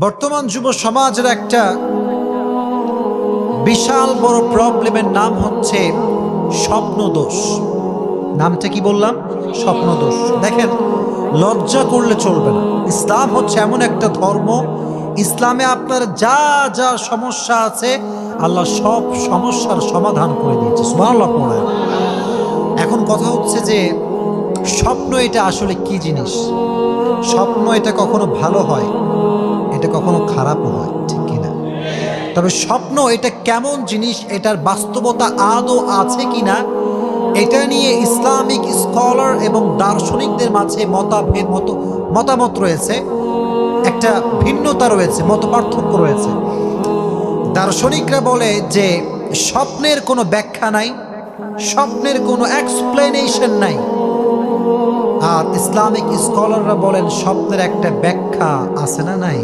বর্তমান যুব সমাজের একটা বিশাল বড় প্রবলেমের নাম হচ্ছে স্বপ্ন দোষ নামটা কি বললাম? স্বপ্ন দোষ দেখেন, লজ্জা করলে চলবে না। ইসলাম হচ্ছে এমন একটা ধর্ম। ইসলামে আপনার যা যা সমস্যা আছে, আল্লাহ সব সমস্যার সমাধান করে দিয়েছে। এখন কথা হচ্ছে যে, স্বপ্ন এটা আসলে কি জিনিস? স্বপ্ন এটা কখনো ভালো হয়? এটা কখনো খারাপও হয় ঠিক কিনা? তবে স্বপ্ন এটা কেমন জিনিস, এটার বাস্তবতা আদৌ আছে কিনা, এটা নিয়ে ইসলামিক স্কলার এবং দার্শনিকদের মাঝে মতাভেদ, মত, মতামত রয়েছে, একটা ভিন্নতা রয়েছে, মত পার্থক্য রয়েছে। দার্শনিকরা বলে যে স্বপ্নের কোনো ব্যাখ্যা নাই, স্বপ্নের কোনো এক্সপ্লেনেশন নাই। আর ইসলামিক স্কলাররা বলেন স্বপ্নের একটা ব্যাখ্যা আছে না নাই?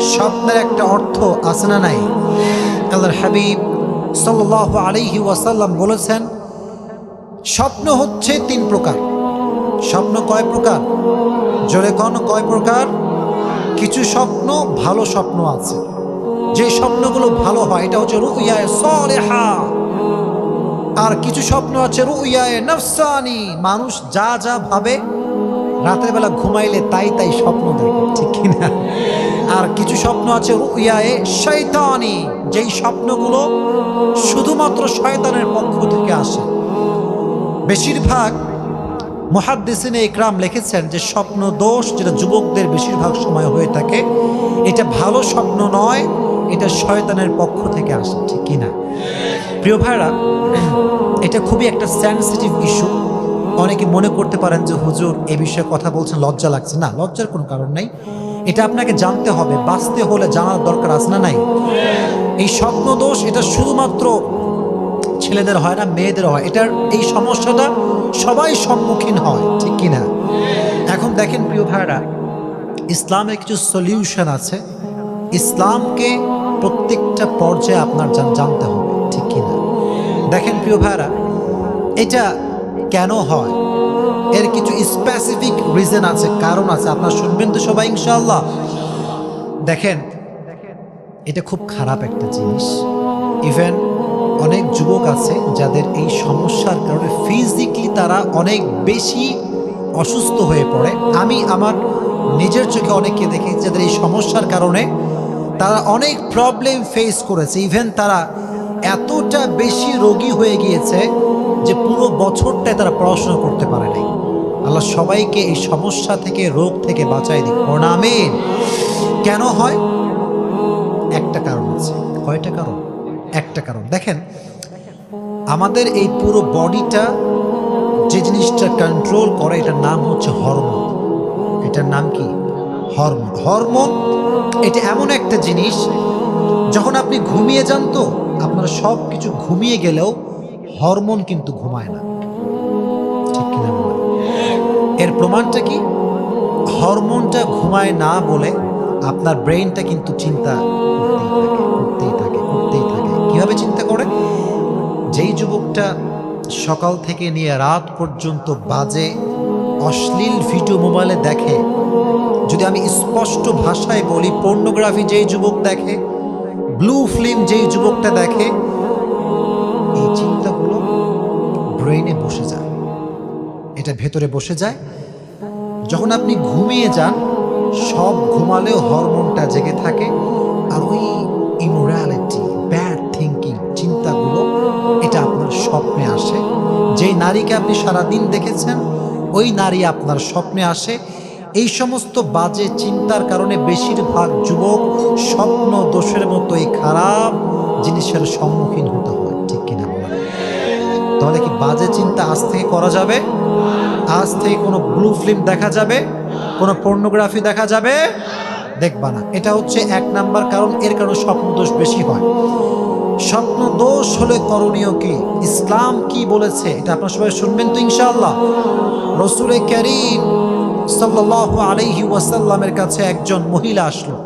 স্বপ্নের একটা অর্থ আছে না নাই? আল্লাহর হাবিব সাল্লাহ আলাইহি ওয়াসাল্লাম বলেছেন, স্বপ্ন হচ্ছে তিন প্রকার। স্বপ্ন কয় প্রকার? জোরে কন, কয় প্রকার? কিছু স্বপ্ন, ভালো স্বপ্ন আছে। যে স্বপ্নগুলো ভালো হয়, এটা হচ্ছে রুইয়ায় সলেহা। আর কিছু স্বপ্ন আছে রুইয়ায় নফসানি। মানুষ যা যা ভাবে রাতের বেলা ঘুমাইলে তাই তাই স্বপ্ন দেখে, ঠিক কিনা? আর কিছু স্বপ্ন আছে, রুইয়ায় শয়তানি। যেই স্বপ্নগুলো শুধুমাত্র শয়তানের পক্ষ থেকে আসে। বেশিরভাগ মহাদ্দেসিনে ইকরাম লিখেছেন যে, স্বপ্ন দোষ যেটা যুবকদের বেশিরভাগ সময় হয়ে থাকে, এটা ভালো স্বপ্ন নয়, এটা শয়তানের পক্ষ থেকে আসে, ঠিক কিনা? প্রিয় ভাইরা, এটা খুবই একটা সেন্সিটিভ ইস্যু অনেকে মনে করতে পারেন যে হুজুর এ বিষয়ে কথা বলছেন, লজ্জা লাগছে। না, লজ্জার কোনো কারণ নেই। এটা আপনাকে জানতে হবে, বাঁচতে হলে জানার দরকার আছে না নাই? এই স্বপ্ন দোষ এটা শুধুমাত্র ছেলেদের হয় না, মেয়েদের হয়। এটার এই সমস্যাটা সবাই সম্মুখীন হয়, ঠিক কিনা? এখন দেখেন প্রিয় ভাইরা ইসলামের কিছু সলিউশন আছে। ইসলামকে প্রত্যেকটা পর্যায়ে আপনার জানতে হবে, ঠিক কিনা? দেখেন প্রিয় ভাইরা এটা কেন হয়? এর কিছু স্পেসিফিক রিজন আছে, কারণ আছে, আপনার শুনবেন তো সবাই ইনশাল্লাহ দেখেন, এটা খুব খারাপ একটা জিনিস। ইভেন অনেক যুবক আছে, যাদের এই সমস্যার কারণে ফিজিক্যালি তারা অনেক বেশি অসুস্থ হয়ে পড়ে। আমি আমার নিজের চোখে অনেককে দেখেছি, যাদের এই সমস্যার কারণে তারা অনেক প্রবলেম ফেস করেছে। ইভেন তারা এতটা বেশি রোগী হয়ে গিয়েছে যে পুরো বছরটায় তারা পড়াশোনা করতে পারে নাই। আল্লাহ সবাইকে এই সমস্যা থেকে, রোগ থেকে বাঁচাই দিক। প্রণামেন কেন হয়? একটা কারণ আছে। কয়টা কারণ? একটা কারণ। দেখেন, আমাদের এই পুরো বডিটা যে জিনিসটা কন্ট্রোল করে, এটার নাম হচ্ছে হরমোন। এটার নাম কি? হরমোন। হরমোন, এটা এমন একটা জিনিস, যখন আপনি ঘুমিয়ে যান তো, আপনার সব কিছু ঘুমিয়ে গেলেও হরমোন কিন্তু ঘুমায় না? এর প্রমাণটা কি? হরমোনটা ঘুমায় না বলে আপনার ব্রেনটা কিন্তু চিন্তা করতেই থাকে করতেই থাকে কীভাবে চিন্তা করে? যেই যুবকটা সকাল থেকে নিয়ে রাত পর্যন্ত বাজে, অশ্লীল ভিডিও মোবাইলে দেখে, যদি আমি স্পষ্ট ভাষায় বলি, পর্নোগ্রাফি যেই যুবক দেখে, ব্লু ফিল্ম যেই যুবকটা দেখে, এই চিন্তাগুলো ব্রেনে বসে যায়। এটা ভেতরে বসে যায়। যখন আপনি ঘুমিয়ে যান, সব ঘুমালেও হরমোনটা জেগে থাকে আর ওই ইমোরালিটি, ব্যাড থিঙ্কিং চিন্তাগুলো, এটা আপনার স্বপ্নে আসে। যেই নারীকে আপনি সারাদিন দেখেছেন, ওই নারী আপনার স্বপ্নে আসে। এই সমস্ত বাজে চিন্তার কারণে বেশিরভাগ যুবক স্বপ্ন, দোষের মতো এই খারাপ জিনিসের সম্মুখীন হতে হয়। তাহলে কি বাজে চিন্তা আজ থেকে করা যাবে? আজ থেকে কোনো ব্লু ফিল্ম দেখা যাবে? কোনো পর্নোগ্রাফি দেখা যাবে? দেখবা না। এটা হচ্ছে এক নাম্বার কারণ, এর কারণে স্বপ্ন দোষ বেশি হয়। স্বপ্ন দোষ হলে করণীয় কি? ইসলাম কি বলেছে? এটা আপনার সবাই শুনবেন তো ইনশাআল্লাহ। রসুলে করিম সাল্লাহ আলাইহি ওয়াসাল্লামের কাছে একজন মহিলা আসলো।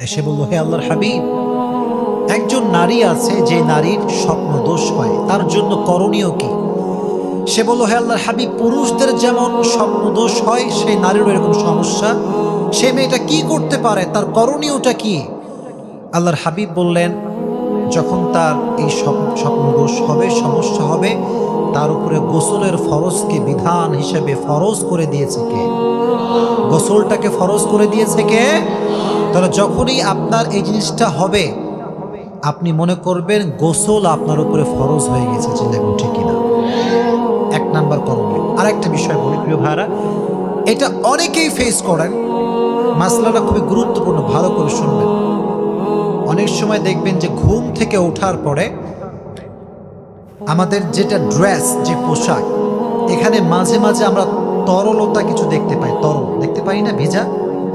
এসে বলল, হে আল্লাহর হাবিব একজন নারী আছে যে নারীর স্বপ্ন দোষ হয়। তার জন্য করণীয় কি? সে বলল, হে আল্লাহর হাবিব, পুরুষদের যেমন স্বপ্ন দোষ হয় সেই নারীরও এরকম সমস্যা। সে মেয়েটা কি করতে পারে? তার করণীয়টা কি? আল্লাহর হাবিব বললেন, যখন তার এই স্বপ- স্বপ্নদোষ হবে, সমস্যা হবে, তার উপরে গোসলের ফরজকে বিধান হিসেবে ফরজ করে দিয়েছে কে? গোসলটাকে ফরজ করে দিয়েছে কে? তাহলে যখনই আপনার এই জিনিসটা হবে আপনি মনে করবেন গোসল আপনার উপরে ফরজ হয়ে গেছে, চিন্তা করুন ঠিক কিনা। এক নাম্বার করণীয় আর একটা বিষয় বলি, প্রিয় ভাইরা এটা অনেকেই ফেস করেন, মাসলাটা খুবই গুরুত্বপূর্ণ, ভালো করে শুনবেন। অনেক সময় দেখবেন যে ঘুম থেকে ওঠার পরে আমাদের যেটা ড্রেস যে পোশাক, এখানে মাঝে মাঝে আমরা তরলতা কিছু দেখতে পাই, তরল। দেখতে পাই না, ভেজা?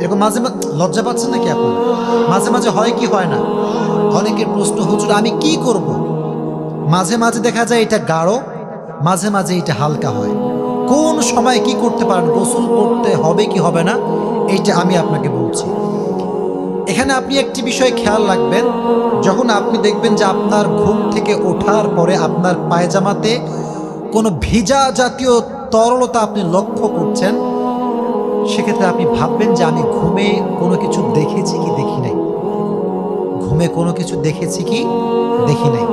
এরকম মাঝে মাঝে লজ্জা পাচ্ছেন নাকি আপনার? মাঝে মাঝে হয় কি হয় না? অনেকের প্রশ্ন, হুজুর, আমি কি করব। মাঝে মাঝে দেখা যায় এটা গাঢ়, মাঝে মাঝে এটা হালকা হয়। কোন সময় কি করতে পারেন, গোসল করতে হবে কি হবে না, এইটা আমি আপনাকে বলছি। এখানে আপনি একটি বিষয় খেয়াল রাখবেন, যখন আপনি দেখবেন যে আপনার ঘুম থেকে ওঠার পরে আপনার পায়জামাতে কোনো ভিজা জাতীয় তরলতা আপনি লক্ষ্য করছেন সেক্ষেত্রে আপনি ভাববেন যে আমি ঘুমে কোনো কিছু দেখেছি কি দেখি নাই? ঘুমে কোনো কিছু দেখেছি কি দেখি নাই?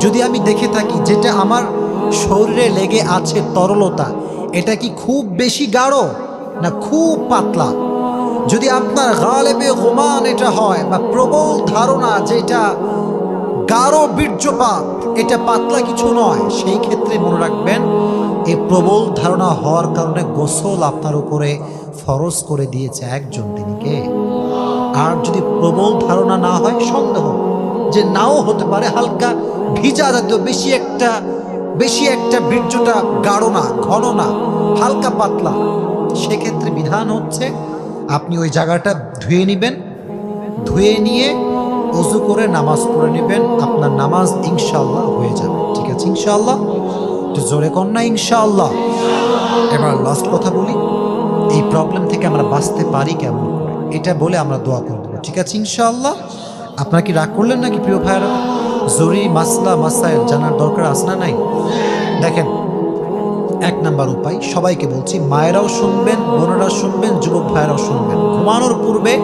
যদি আমি দেখে থাকি যেটা আমার শরীরে লেগে আছে তরলতা, এটা কি খুব বেশি গাঢ় না খুব পাতলা? যদি আপনার গালেবে গোমান এটা হয় বা প্রবল ধারণা যেটা গাঢ় বীর্যপাত, এটা পাতলা কিছু নয়, সেই ক্ষেত্রে মনে রাখবেন এই প্রবল ধারণা হওয়ার কারণে গোসল আপনার উপরে ফরজ করে দিয়েছে একজন তিনি কে? আর যদি প্রবল ধারণা না হয়, সন্দেহ যে নাও হতে পারে হালকা ভিজা জাতীয়, বেশি একটা বেশি একটা বীর্যটা গাঢ় না, ঘন না, হালকা পাতলা, সেক্ষেত্রে বিধান হচ্ছে আপনি ওই জায়গাটা ধুয়ে নেবেন, ধুয়ে নিয়ে অজু করে নামাজ পড়ে নেবেন, আপনার নামাজ ইনশাল্লাহ হয়ে যাবে। ঠিক আছে? ইনশাআল্লাহ? একটু জোরে কর না, ইনশাআল্লাহ। এবার লাস্ট কথা বলি, এই প্রবলেম থেকে আমরা বাঁচতে পারি কেমন এটা বলে আমরা দোয়া করে দেবো, ঠিক আছে, ইনশাআল্লাহ? আপনারা কি রাগ করলেন নাকি প্রিয় ভাইয়েরা? জরুরি মাসলা মাসাইল জানার দরকার আছে না নাই? দেখেন, এক নাম্বার উপায়, সবাইকে বলছি, মায়েরাও শুনবেন বোনেরাও শুনবেন, যুবক ভাইয়েরাও শুনবেন। ঘুমানোর পূর্বে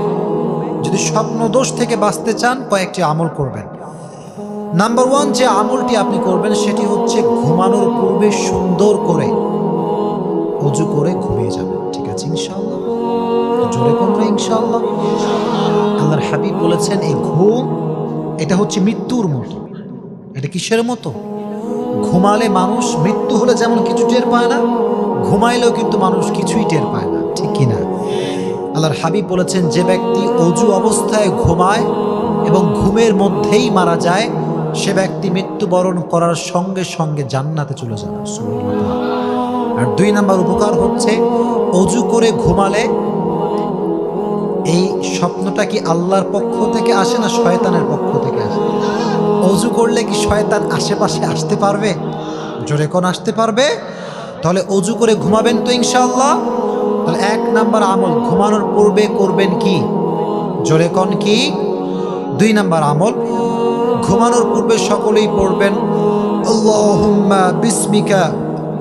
যদি স্বপ্ন দোষ থেকে বাঁচতে চান, কয়েকটি আমল করবেন। নাম্বার ওয়ান যে আমলটি আপনি করবেন, সেটি হচ্ছে ঘুমানোর পূর্বে সুন্দর করে অজু করে ঘুমিয়ে যাবেন ঠিক আছে করবে ইনশাআল্লাহ? আল্লাহর হাবিব বলেছেন, এই ঘুম, এটা হচ্ছে মৃত্যুর মতো। এটা কিসের মতো? ঘুমালে মানুষ মৃত্যু হলে যেমন কিছু টের পায় না, ঘুমাইলেও কিন্তু মানুষ কিছুই টের পায় না, ঠিক কিনা আল্লাহর হাবিব বলেছেন, যে ব্যক্তি অজু অবস্থায় ঘুমায় এবং ঘুমের মধ্যেই মারা যায় সে ব্যক্তি মৃত্যুবরণ করার সঙ্গে সঙ্গে জান্নাতে চলে যাবে আর দুই নাম্বার উপকার হচ্ছে, অজু করে ঘুমালে এই স্বপ্নটা কি আল্লাহর পক্ষ থেকে আসে না শয়তানের পক্ষ থেকে আসে? অজু করলে কি শয়তান আশেপাশে আসতে পারবে? জোরে কোন আসতে পারবে? তাহলে অজু করে ঘুমাবেন তো ইনশাল্লাহ তাহলে এক নাম্বার আমল, ঘুমানোর পূর্বে করবেন কি? জোরে কোন কি? দুই নাম্বার আমল ঘুমানোর পূর্বে সকলেই পড়বেন, আল্লাহুম্মা বিসমিকা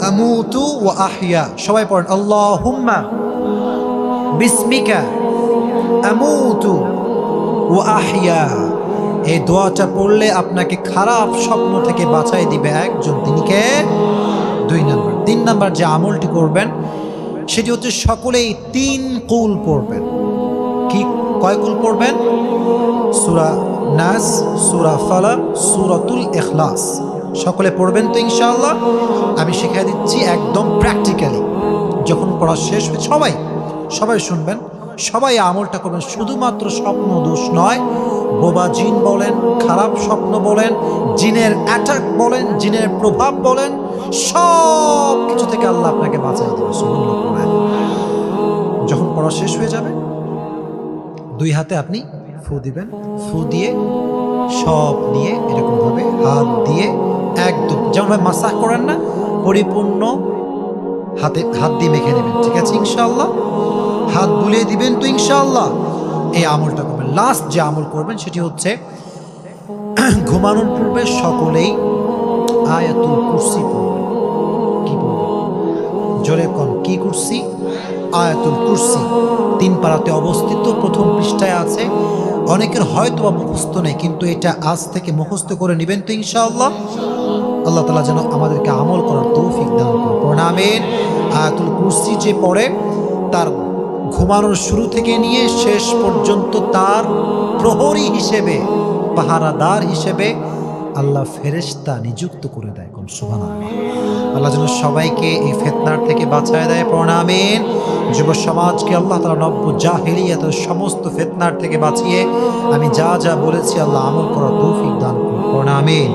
আমুতু ওয়া আহইয়া। সবাই পড়েন, আল্লাহুম্মা বিসমিকা আমুতু ও আহিয়া এই দোয়াটা পড়লে আপনাকে খারাপ স্বপ্ন থেকে বাঁচাই দিবে একজন। তিনি কে? দুই নাম্বার। তিন নাম্বার যে আমলটি করবেন, সেটি হচ্ছে সকলেই তিন কুল পড়বেন। কি কয় কুল পড়বেন? সুরা নাস, সুরা ফালাক, সুরাতুল এখলাস সকলে পড়বেন তো ইনশাআল্লাহ? আমি শিখিয়ে দিচ্ছি একদম প্র্যাকটিক্যালি যখন পড়া শেষ হবে, সবাই সবাই শুনবেন। সবাই আমলটা করবেন। শুধুমাত্র স্বপ্ন দোষ নয়। বোবা জিন বলেন, খারাপ স্বপ্ন বলেন, জিনের অ্যাটাক বলেন, জিনের প্রভাব বলেন সব কিছু থেকে আল্লাহ আপনাকে বাঁচাই দেবে যখন পড়া শেষ হয়ে যাবে দুই হাতে আপনি ফু দিবেন। ফু দিয়ে সব নিয়ে এরকমভাবে হাত দিয়ে একদম যেমনভাবে মাসাজ করেন না, পরিপূর্ণ হাতে, হাত দিয়ে মেখে নেবেন, ঠিক আছে? ইনশাল্লাহ হাত বুলিয়ে দিবেন তো ইনশাল্লাহ এই আমলটা করবেন। লাস্ট যে আমল করবেন সেটি হচ্ছে ঘুমানোর পূর্বে সকলেই আয়াতুল কুরসি পড়বেন। কি পড়বেন? জোরে কন, কি কুরসি? আয়াতুল কুরসি। তিন পাড়াতে অবস্থিত প্রথম পৃষ্ঠায় আছে, অনেকের হয়তো বা মুখস্থ নেই, কিন্তু এটা আজ থেকে মুখস্থ করে নেবেন তো ইনশাআল্লাহ। আল্লাহ তালা যেন আমাদেরকে আমল করার তৌফিক দান প্রণামের আয়াতুল কুরসি যে পড়ে, তার ঘুমানোর শুরু থেকে নিয়ে শেষ পর্যন্ত তার প্রহরী হিসেবে, পাহারাদার হিসেবে আল্লাহ ফেরেস্তা নিযুক্ত করে দেয়, কোন সুবান আল্লাহ যেন সবাইকে এই ফেতনার থেকে বাঁচায় দেয় প্রণামের যুব সমাজকে আল্লাহ তালা নব্য যা হেরিয়ে জাহেলিয়াত সমস্ত ফেতনার থেকে বাঁচিয়ে আমি যা যা বলেছি আল্লাহ আমল করা তৌফিক দান করুন প্রণামেন